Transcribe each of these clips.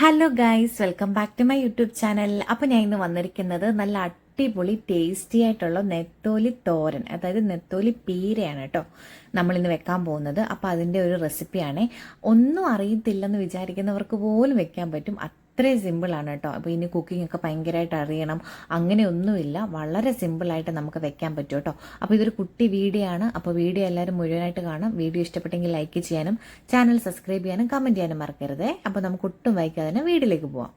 Hello guys welcome back to my YouTube channel അപ്പോൾ ഞാൻ ഇന്ന് വന്നിരിക്കുന്നത് നല്ല അടിപൊളി ടേസ്റ്റി ആയിട്ടുള്ള നെത്തോലി തോരൻ അതായത് നെത്തോലി പീരയാണ് കേട്ടോ നമ്മളിന്ന് വെക്കാൻ പോകുന്നത്. അപ്പോൾ അതിന്റെ ഒരു റെസിപ്പിയാണ് ഒന്നും അറിയത്തില്ലെന്ന് വിചാരിക്കുന്നവർക്ക് പോലും വെക്കാൻ പറ്റും. അത്രയും സിമ്പിളാണ് കേട്ടോ. അപ്പോൾ ഇനി കുക്കിംഗ് ഒക്കെ ഭയങ്കരമായിട്ട് അറിയണം. അങ്ങനെയൊന്നുമില്ല. വളരെ സിമ്പിളായിട്ട് നമുക്ക് വെക്കാൻ പറ്റും കേട്ടോ. അപ്പോൾ ഇതൊരു കുട്ടി വീഡിയോ ആണ്. അപ്പോൾ വീഡിയോ എല്ലാവരും മുഴുവനായിട്ട് കാണാം. വീഡിയോ ഇഷ്ടപ്പെട്ടെങ്കിൽ ലൈക്ക് ചെയ്യാനും ചാനൽ സബ്സ്ക്രൈബ് ചെയ്യാനും കമന്റ് ചെയ്യാനും മറക്കരുത്. അപ്പോൾ നമുക്ക് ഒട്ടും വൈകാതെ വീഡിയോയിലേക്ക് പോവാം.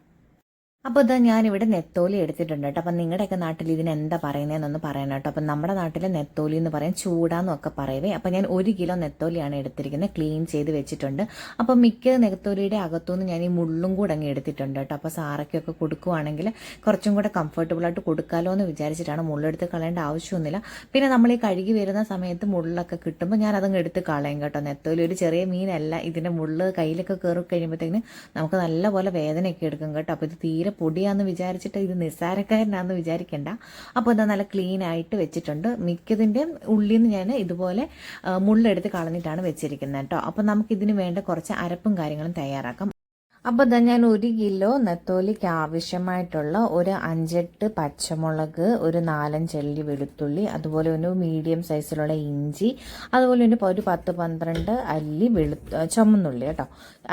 അപ്പോൾ ഇതാ ഞാനിവിടെ നെത്തോലി എടുത്തിട്ടുണ്ട് കേട്ടോ. അപ്പം നിങ്ങളുടെയൊക്കെ നാട്ടിൽ ഇതിന് എന്താ പറയുന്നതെന്നൊന്ന് പറയണം കേട്ടോ. അപ്പം നമ്മുടെ നാട്ടിലെ നെത്തോലി എന്ന് പറയും ചൂടാന്നൊക്കെ പറയവേ. അപ്പം ഞാൻ ഒരു കിലോ നെത്തോലിയാണ് എടുത്തിരിക്കുന്നത്. ക്ലീൻ ചെയ്ത് വെച്ചിട്ടുണ്ട്. അപ്പം മിക്ക നെത്തോലിയുടെ അകത്തുനിന്ന് ഞാൻ ഈ മുള്ളും കൂടെ അങ്ങ് എടുത്തിട്ടുണ്ട് കേട്ടോ. അപ്പോൾ സാറയ്ക്കൊക്കെ കൊടുക്കുവാണെങ്കിൽ കുറച്ചും കൂടെ കംഫർട്ടബിൾ ആയിട്ട് കൊടുക്കാമല്ലോ എന്ന് വിചാരിച്ചിട്ടാണ് മുള്ളെടുത്ത് കളയേണ്ട ആവശ്യമൊന്നുമില്ല. പിന്നെ നമ്മൾ ഈ കഴുകി വരുന്ന സമയത്ത് മുള്ളൊക്കെ കിട്ടുമ്പോൾ ഞാൻ അതങ്ങ് എടുത്ത് കളയും കേട്ടോ. നെത്തോലി ഒരു ചെറിയ മീനല്ല. ഇതിന്റെ മുള്ള് കയ്യിലൊക്കെ കയറി കഴിയുമ്പോഴത്തേക്കിന് നമുക്ക് നല്ലപോലെ വേദനയൊക്കെ എടുക്കും കേട്ടോ. അപ്പോൾ ഇത് തീരെ പൊടിയാന്ന് വിചാരിച്ചിട്ട് ഇത് നിസ്സാരക്കാരനാന്ന് വിചാരിക്കേണ്ട. അപ്പോൾ എന്താ നല്ല ക്ലീൻ ആയിട്ട് വെച്ചിട്ടുണ്ട്. മിക്കതിന്റെ ഉള്ളിൽ നിന്ന് ഞാൻ ഇതുപോലെ മുള്ളെടുത്ത് കളഞ്ഞിട്ടാണ് വെച്ചിരിക്കുന്നത് കേട്ടോ അപ്പോൾ നമുക്കിതിന് വേണ്ട കുറച്ച് അരപ്പും കാര്യങ്ങളും തയ്യാറാക്കാം. അപ്പോൾ ഇതാ ഞാൻ ഒരു കിലോ നെത്തോലിക്ക് ആവശ്യമായിട്ടുള്ള ഒരു അഞ്ചെട്ട് പച്ചമുളക് ഒരു നാലഞ്ചല്ലി വെളുത്തുള്ളി അതുപോലെ ഒരു മീഡിയം സൈസിലുള്ള ഇഞ്ചി അതുപോലെ ഒരു ഒരു പത്ത് പന്ത്രണ്ട് അല്ലി വെളു ചുമന്നുള്ളി കേട്ടോ.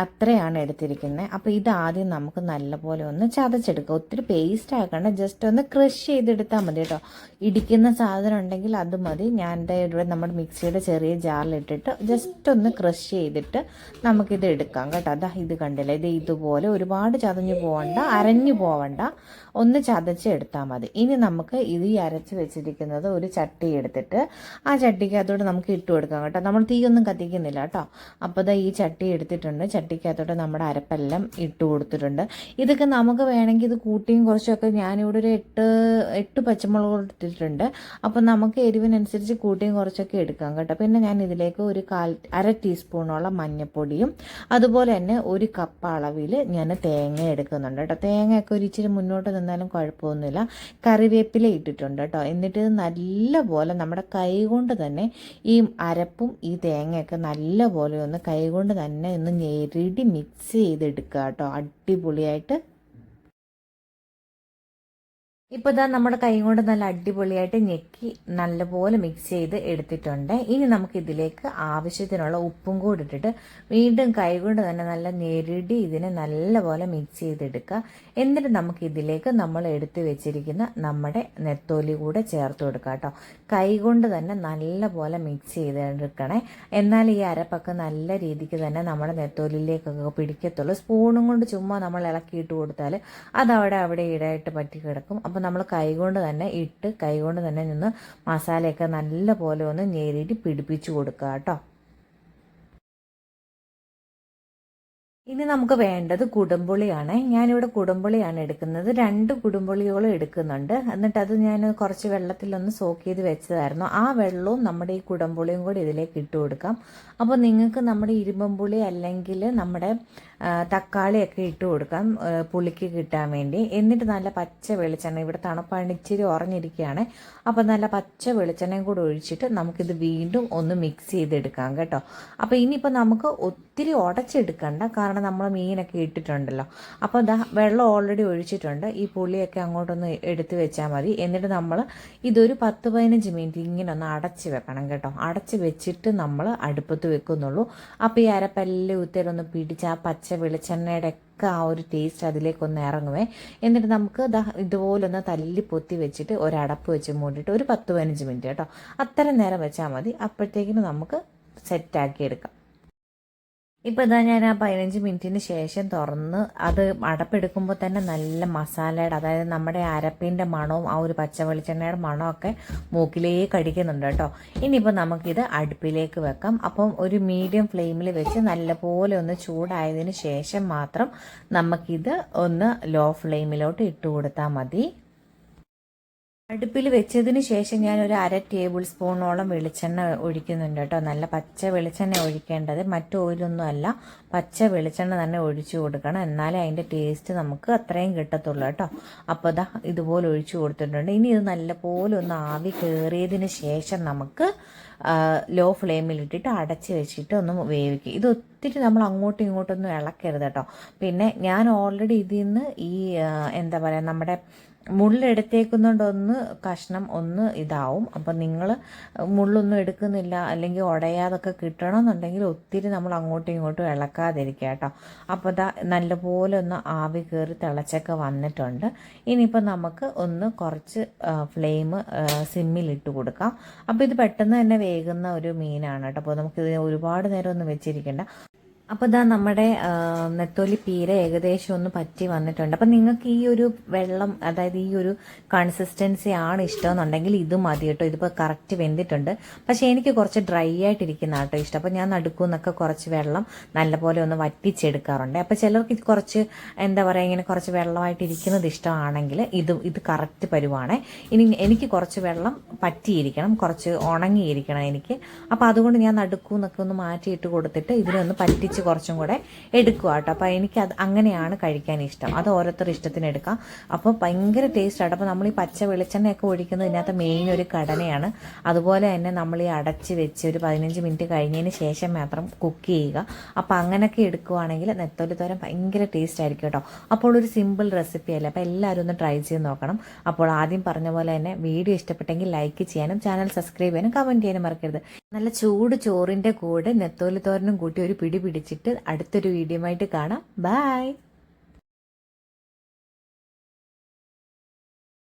അത്രയാണ് എടുത്തിരിക്കുന്നത് അപ്പോൾ ഇത് ആദ്യം നമുക്ക് നല്ലപോലെ ഒന്ന് ചതച്ചെടുക്കുക ഒത്തിരി പേസ്റ്റ് ആക്കണ്ട ജസ്റ്റ് ഒന്ന് ക്രഷ് ചെയ്തെടുത്താൽ മതി കേട്ടോ. ഇടിക്കുന്ന സാധനം ഉണ്ടെങ്കിൽ അത് മതി. ഞാൻ ഇവിടെ നമ്മുടെ മിക്സിയുടെ ചെറിയ ജാറിലിട്ടിട്ട് ജസ്റ്റ് ഒന്ന് ക്രഷ് ചെയ്തിട്ട് നമുക്കിത് എടുക്കാം കേട്ടോ. അതാ ഇത് കണ്ടില്ല? ഇത് ഇതുപോലെ ഒരുപാട് ചതഞ്ഞു പോവണ്ട അരഞ്ഞു പോവണ്ട. ഒന്ന് ചതച്ചെടുത്താൽ മതി. ഇനി നമുക്ക് ഇത് ഈ അരച്ച് വെച്ചിരിക്കുന്നത് ഒരു ചട്ടി എടുത്തിട്ട് ആ ചട്ടിക്കകത്തോട്ട് നമുക്ക് ഇട്ട് കൊടുക്കാം കേട്ടോ. നമ്മൾ തീയൊന്നും കത്തിക്കുന്നില്ല കേട്ടോ. അപ്പോൾ ഇതാ ഈ ചട്ടി എടുത്തിട്ടുണ്ട്. ചട്ടിക്കകത്തോട്ട് നമ്മുടെ അരപ്പെല്ലാം ഇട്ട് കൊടുത്തിട്ടുണ്ട്. ഇതൊക്കെ നമുക്ക് വേണമെങ്കിൽ ഇത് കൂട്ടിയും കുറച്ചൊക്കെ ഞാനിവിടെ ഒരു എട്ട് എട്ട് പച്ചമുളക് ഇട്ടിട്ടുണ്ട്. അപ്പോൾ നമുക്ക് എരിവിനനുസരിച്ച് കൂട്ടിയും കുറച്ചൊക്കെ എടുക്കാം കേട്ടോ. പിന്നെ ഞാൻ ഇതിലേക്ക് ഒരു കാൽ അര ടീസ്പൂണോളം മഞ്ഞൾപ്പൊടിയും അതുപോലെ തന്നെ ഒരു കപ്പ് അളവിൽ ഞാൻ തേങ്ങ എടുക്കുന്നുണ്ട് കേട്ടോ. തേങ്ങയൊക്കെ ഒരു ഇച്ചിരി മുന്നോട്ട് നിന്നാലും കുഴപ്പമൊന്നുമില്ല. കറിവേപ്പില ഇട്ടിട്ടുണ്ട് കേട്ടോ. എന്നിട്ട് നല്ലപോലെ നമ്മുടെ കൈ കൊണ്ട് തന്നെ ഈ അരപ്പും ഈ തേങ്ങയൊക്കെ നല്ലപോലെ ഒന്ന് കൈ കൊണ്ട് തന്നെ ഒന്ന് ഞെരിടി മിക്സ് ചെയ്തെടുക്കുക കേട്ടോ. അടിപൊളിയായിട്ട് ഇപ്പോൾ ഇതാ നമ്മുടെ കൈ കൊണ്ട് നല്ല അടിപൊളിയായിട്ട് ഞെക്കി നല്ലപോലെ മിക്സ് ചെയ്ത് എടുത്തിട്ടുണ്ട്. ഇനി നമുക്ക് ഇതിലേക്ക് ആവശ്യത്തിനുള്ള ഉപ്പും കൂടി ഇട്ടിട്ട് വീണ്ടും കൈ കൊണ്ട് തന്നെ നല്ല ഞെരുടി ഇതിനെ നല്ലപോലെ മിക്സ് ചെയ്തെടുക്കുക. എന്നിട്ട് നമുക്ക് ഇതിലേക്ക് നമ്മൾ എടുത്തു വെച്ചിരിക്കുന്ന നമ്മുടെ നെത്തോലി കൂടെ ചേർത്ത് കൊടുക്കുക കേട്ടോ. കൈ കൊണ്ട് തന്നെ നല്ലപോലെ മിക്സ് ചെയ്തെടുക്കണേ. എന്നാൽ ഈ അരപ്പൊക്കെ നല്ല രീതിക്ക് തന്നെ നമ്മുടെ നെത്തോലിയിലേക്കൊക്കെ പിടിക്കത്തുള്ളൂ. സ്പൂണും കൊണ്ട് ചുമ്മാ നമ്മൾ ഇളക്കിയിട്ട് കൊടുത്താൽ അതവിടെ അവിടെ ഇടയായിട്ട് പറ്റി കിടക്കും അപ്പോൾ നമ്മൾ കൈകൊണ്ട് തന്നെ ഇട്ട് കൈകൊണ്ട് തന്നെ നിന്ന് മസാലയൊക്കെ നല്ല പോലെ ഒന്ന് ഞെരിയിട്ട് പിടിപ്പിച്ച് കൊടുക്കുക കേട്ടോ. ഇനി നമുക്ക് വേണ്ടത് കുടംപുളിയാണ് ഞാനിവിടെ കുടംപുളിയാണ് എടുക്കുന്നത്. രണ്ട് കുടംപുളിയോളം എടുക്കുന്നുണ്ട്. എന്നിട്ട് അത് ഞാൻ കുറച്ച് വെള്ളത്തിലൊന്ന് സോക്ക് ചെയ്ത് വെച്ചതായിരുന്നു. ആ വെള്ളവും നമ്മുടെ ഈ കുടംപുളിയും കൂടി ഇതിലേക്ക് ഇട്ട് കൊടുക്കാം. അപ്പോൾ നിങ്ങൾക്ക് നമ്മുടെ ഇരുമ്പുളി അല്ലെങ്കിൽ നമ്മുടെ തക്കാളിയൊക്കെ ഇട്ട് കൊടുക്കാം പുളിക്ക് കിട്ടാൻ വേണ്ടി. എന്നിട്ട് നല്ല പച്ച വെളിച്ചെണ്ണ ഇവിടെ തണുപ്പാണ് ഇച്ചിരി ഉറഞ്ഞിരിക്കുകയാണ്. അപ്പോൾ നല്ല പച്ച വെളിച്ചെണ്ണയും കൂടി ഒഴിച്ചിട്ട് നമുക്കിത് വീണ്ടും ഒന്ന് മിക്സ് ചെയ്തെടുക്കാം കേട്ടോ. അപ്പോൾ ഇനിയിപ്പോൾ നമുക്ക് ഒത്തിരി ഉടച്ചെടുക്കണ്ട. കാരണം നമ്മൾ മീനൊക്കെ ഇട്ടിട്ടുണ്ടല്ലോ. അപ്പോൾ ഇതാ വെള്ളം ഓൾറെഡി ഒഴിച്ചിട്ടുണ്ട്. ഈ പുളിയൊക്കെ അങ്ങോട്ടൊന്ന് എടുത്ത് വെച്ചാൽ മതി. എന്നിട്ട് നമ്മൾ ഇതൊരു പത്ത് പതിനഞ്ച് മിനിറ്റ് ഇങ്ങനെ ഒന്ന് അടച്ച് വെക്കണം കേട്ടോ. അടച്ച് വെച്ചിട്ട് നമ്മൾ അടുപ്പത്ത് വെക്കുന്നുള്ളൂ. അപ്പോൾ ഈ അരപ്പല്ല് ഉത്തേരൊന്ന് പിടിച്ച് ആ പച്ച വെളിച്ചെണ്ണയുടെ ആ ഒരു ടേസ്റ്റ് അതിലേക്കൊന്ന് ഇറങ്ങുവേ. എന്നിട്ട് നമുക്ക് ഇതുപോലൊന്ന് തല്ലി പൊത്തി വെച്ചിട്ട് ഒരടപ്പ് വെച്ച് മൂടിയിട്ട് ഒരു പത്ത് പതിനഞ്ച് മിനിറ്റ് കേട്ടോ. അത്രയും നേരം വെച്ചാൽ മതി. അപ്പോഴത്തേക്കിനും നമുക്ക് സെറ്റാക്കി എടുക്കാം. ഇപ്പോൾ ഇതാ ഞാൻ ആ പതിനഞ്ച് മിനിറ്റിന് ശേഷം തുറന്ന് അത് അടപ്പെടുക്കുമ്പോൾ തന്നെ നല്ല മസാലയുടെ അതായത് നമ്മുടെ അരപ്പിന്റെ മണവും ആ ഒരു പച്ച വെളിച്ചെണ്ണയുടെ മണമൊക്കെ മൂക്കിലേ അടിക്കുന്നുണ്ട് കേട്ടോ. ഇനിയിപ്പോൾ നമുക്കിത് അടുപ്പിലേക്ക് വെക്കാം. അപ്പം ഒരു മീഡിയം ഫ്ലെയിമിൽ വെച്ച് നല്ലപോലെ ഒന്ന് ചൂടായതിന് ശേഷം മാത്രം നമുക്കിത് ഒന്ന് ലോ ഫ്ലെയിമിലോട്ട് ഇട്ട് കൊടുത്താൽ മതി. അടുപ്പിൽ വെച്ചതിന് ശേഷം ഞാൻ ഒരു അര ടേബിൾ സ്പൂണോളം വെളിച്ചെണ്ണ ഒഴിക്കുന്നുണ്ട് കേട്ടോ. നല്ല പച്ച വെളിച്ചെണ്ണ ഒഴിക്കേണ്ടത് മറ്റു ഓയിലൊന്നും അല്ല. പച്ച വെളിച്ചെണ്ണ തന്നെ ഒഴിച്ചു കൊടുക്കണം. എന്നാലേ അതിന്റെ ടേസ്റ്റ് നമുക്ക് അത്രയും കിട്ടത്തുള്ളൂ കേട്ടോ. അപ്പോൾ ഇതാ ഇതുപോലെ ഒഴിച്ചു കൊടുത്തിട്ടുണ്ട്. ഇനി ഇത് നല്ലപോലെ ഒന്ന് ആവി കയറിയതിന് ശേഷം നമുക്ക് ലോ ഫ്ലെയിമിലിട്ടിട്ട് അടച്ച് വെച്ചിട്ട് ഒന്ന് വേവിക്കുക. ഇത് ഒത്തിരി നമ്മൾ അങ്ങോട്ടും ഇങ്ങോട്ടൊന്നും ഇളക്കരുത് കേട്ടോ. പിന്നെ ഞാൻ ഓൾറെഡി ഇതിൽ നിന്ന് ഈ എന്താ പറയുക നമ്മുടെ മുള്ളെടുത്തേക്കുന്നതുകൊണ്ട് ഒന്ന് കഷ്ണം ഒന്ന് ഇതാവും. അപ്പം നിങ്ങൾ മുള്ളൊന്നും എടുക്കുന്നില്ല അല്ലെങ്കിൽ ഉടയാതൊക്കെ കിട്ടണമെന്നുണ്ടെങ്കിൽ ഒത്തിരി നമ്മൾ അങ്ങോട്ടും ഇങ്ങോട്ടും ഇളക്കാതിരിക്കുക കേട്ടോ. അപ്പോൾ ഇതാ നല്ലപോലെ ഒന്ന് ആവി കയറി തിളച്ചൊക്കെ വന്നിട്ടുണ്ട്. ഇനിയിപ്പോൾ നമുക്ക് ഒന്ന് കുറച്ച് ഫ്ലെയിം സിമ്മിലിട്ട് കൊടുക്കാം. അപ്പോൾ ഇത് പെട്ടെന്ന് തന്നെ വേകുന്ന ഒരു മീനാണ് കേട്ടോ. അപ്പോൾ നമുക്കിത് ഒരുപാട് നേരം ഒന്നും വെച്ചിരിക്കേണ്ട. അപ്പോൾ ഇതാ നമ്മുടെ നെത്തോലി പീര ഏകദേശം ഒന്ന് പറ്റി വന്നിട്ടുണ്ട്. അപ്പം നിങ്ങൾക്ക് ഈ ഒരു വെള്ളം അതായത് ഈ ഒരു കൺസിസ്റ്റൻസി ആണ് ഇഷ്ടമെന്നുണ്ടെങ്കിൽ ഇത് മതി കേട്ടോ. ഇതിപ്പോൾ കറക്റ്റ് വെന്തിട്ടുണ്ട്. പക്ഷേ എനിക്ക് കുറച്ച് ഡ്രൈ ആയിട്ടിരിക്കുന്ന കേട്ടോ ഇഷ്ടം. അപ്പോൾ ഞാൻ നടുക്കുന്നൊക്കെ കുറച്ച് വെള്ളം നല്ലപോലെ ഒന്ന് വറ്റിച്ചെടുക്കാറുണ്ട്. അപ്പോൾ ചിലർക്ക് ഇത് കുറച്ച് എന്താ പറയുക ഇങ്ങനെ കുറച്ച് വെള്ളമായിട്ടിരിക്കുന്നത് ഇഷ്ടമാണെങ്കിൽ ഇത് ഇത് കറക്റ്റ് പരുവാണ് ഇനി എനിക്ക് കുറച്ച് വെള്ളം പറ്റിയിരിക്കണം കുറച്ച് ഉണങ്ങിയിരിക്കണം എനിക്ക്. അപ്പോൾ അതുകൊണ്ട് ഞാൻ നടുക്കൂന്നൊക്കെ ഒന്ന് മാറ്റിയിട്ട് കൊടുത്തിട്ട് ഇതിനൊന്ന് പറ്റിച്ച് കുറച്ചും കൂടെ എടുക്കുക കേട്ടോ. അപ്പോൾ എനിക്ക് അത് അങ്ങനെയാണ് കഴിക്കാൻ ഇഷ്ടം. അത് ഓരോരുത്തർ ഇഷ്ടത്തിന് എടുക്കാം. അപ്പോൾ ഭയങ്കര ടേസ്റ്റ് ആണ് അപ്പോൾ നമ്മൾ ഈ പച്ച വെളിച്ചെണ്ണയൊക്കെ ഒഴിക്കുന്നത് ഇതിനകത്ത് മെയിൻ ഒരു ഘടനയാണ്. അതുപോലെ തന്നെ നമ്മൾ ഈ അടച്ച് വെച്ച് ഒരു പതിനഞ്ച് മിനിറ്റ് കഴിഞ്ഞതിന് ശേഷം മാത്രം കുക്ക് ചെയ്യുക. അപ്പോൾ അങ്ങനെയൊക്കെ എടുക്കുവാണെങ്കിൽ നെത്തോലി തോരൻ ഭയങ്കര ടേസ്റ്റ് ആയിരിക്കും കേട്ടോ. അപ്പോൾ ഒരു സിമ്പിൾ റെസിപ്പി അല്ലേ? അപ്പോൾ എല്ലാവരും ഒന്ന് ട്രൈ ചെയ്ത് നോക്കണം. അപ്പോൾ ആദ്യം പറഞ്ഞ പോലെ തന്നെ വീഡിയോ ഇഷ്ടപ്പെട്ടെങ്കിൽ ലൈക്ക് ചെയ്യാനും ചാനൽ സബ്സ്ക്രൈബ് ചെയ്യാനും കമന്റ് ചെയ്യാനും മറക്കരുത്. നല്ല ചൂട് ചോറിന്റെ കൂടെ നെത്തോലി തോരനും കൂട്ടി ഒരു പിടി പിടിച്ചിട്ട് അടുത്തൊരു വീഡിയോ ആയിട്ട് കാണാം. ബൈ